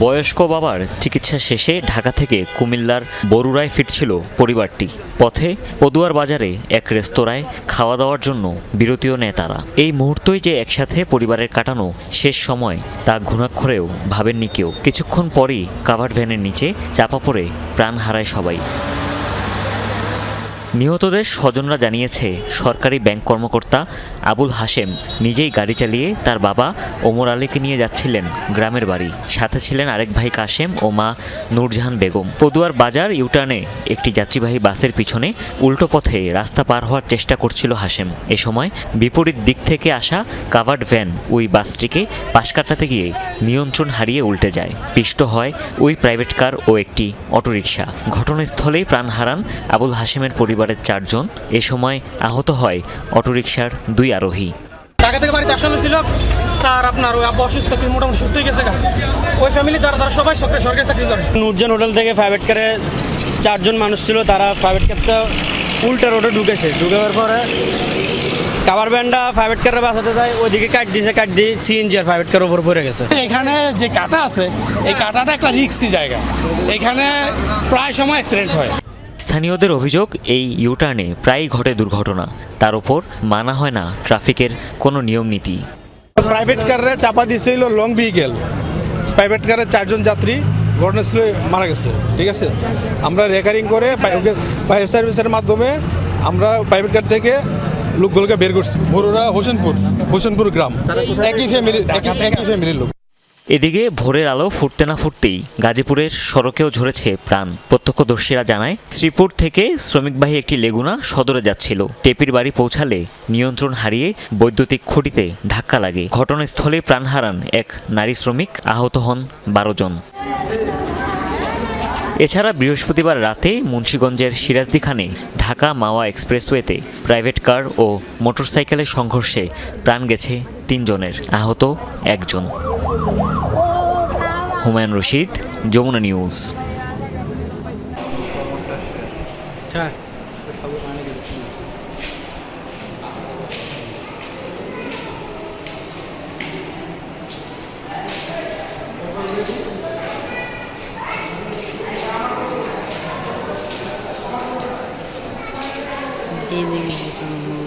বয়স্ক বাবার চিকিৎসা শেষে ঢাকা থেকে কুমিল্লার বরুড়ায় ফিরছিল পরিবারটি। পথে পদুয়ার বাজারে এক রেস্তোরাঁয় খাওয়া দাওয়ার জন্য বিরতিও নেয় তারা। এই মুহূর্তই যে একসাথে পরিবারের কাটানো শেষ সময় তা ঘুণাক্ষরেও ভাবেননি কেউ। কিছুক্ষণ পরই কাভার ভ্যানের নিচে চাপা পড়ে প্রাণ হারায় সবাই। নিহতদের স্বজনরা জানিয়েছে, সরকারি ব্যাংক কর্মকর্তা আবুল হাশেম নিজেই গাড়ি চালিয়ে তার বাবা ওমর আলীকে নিয়ে যাচ্ছিলেন গ্রামের বাড়ি। সাথে ছিলেন আরেক ভাই কাশেম ও মা নূরজাহান বেগম। পদুয়ার বাজার ইউটার্নে একটি যাত্রীবাহী বাসের পিছনে উল্টো পথে রাস্তা পার হওয়ার চেষ্টা করছিল হাশেম। এ সময় বিপরীত দিক থেকে আসা কাভার্ড ভ্যান ওই বাসটিকে পাশ কাটাতে গিয়ে নিয়ন্ত্রণ হারিয়ে উল্টে যায়। পিষ্ট হয় ওই প্রাইভেট কার ও একটি অটোরিকশা। ঘটনাস্থলেই প্রাণ হারান আবুল হাশেমের পরিবারের চারজন এ সময় আহত হয় অটোরিকশার দুই আরোহী। ঢাকা থেকে বাড়িতে আসানো ছিল তার আপনার ওই আব্বু অসুস্থ কিন্তু মোটামুটি সুস্থ হয়ে গেছে। ওই ফ্যামিলি যারা তারা সবাই সরকারি সরকারি চাকরি করে। নূরজান হোটেল থেকে প্রাইভেট কারে চারজন মানুষ ছিল তারা প্রাইভেট কারটা উল্টা রোডে ঢুকেছে। ঢুকার পরে কাবার ব্যান্ডটা প্রাইভেট কারে বাঁচাতে যায় ওইদিকে কাট দিয়েছে কাট দিয়ে সিএনজি আর প্রাইভেট কার উপর পড়ে গেছে। এখানে যে কাটা আছে এই কাটাটা একটা রিক্সি জায়গা। এখানে প্রায় সময় অ্যাক্সিডেন্ট হয়। স্থানীয়দের অভিযোগ এই ইউটার্নে প্রায়ই ঘটে দুর্ঘটনা। তার উপর মানা হয় না ট্রাফিকের কোনো নিয়ম নীতি। প্রাইভেট কারে চাপা দিয়েছিল লং ভেহিকেল প্রাইভেট কারের চারজন যাত্রী ঘটনাস্থলে মারা গেছে ঠিক আছে? আমরা রেকারিং করে ফায়ার সার্ভিসের মাধ্যমে আমরা প্রাইভেট কার থেকে লোকগুলোকে বের করছি। বড়ুরা হোসেনপুর হোসেনপুর গ্রাম। একই ফ্যামিলি একই ফ্যামিলির লোক। এদিকে ভোরের আলো ফুটতে না ফুটতেই গাজীপুরের সড়কেও ঝরেছে প্রাণ। প্রত্যক্ষদর্শীরা জানায় শ্রীপুর থেকে শ্রমিকবাহী একটি লেগুনা সদরে যাচ্ছিল। টেপির বাড়ি পৌঁছালে নিয়ন্ত্রণ হারিয়ে বৈদ্যুতিক খুঁটিতে ধাক্কা লাগে। ঘটনাস্থলে প্রাণ হারান এক নারী শ্রমিক, আহত হন বারো জন। এছাড়া বৃহস্পতিবার রাতে মুন্সীগঞ্জের সিরাজদিখানে ঢাকা মাওয়া এক্সপ্রেসওয়েতে প্রাইভেট কার ও মোটরসাইকেলের সংঘর্ষে প্রাণ গেছে তিনজনের, আহত একজন। হুমায়ুন রশিদ যমুনা নিউজ। দুই মিনিট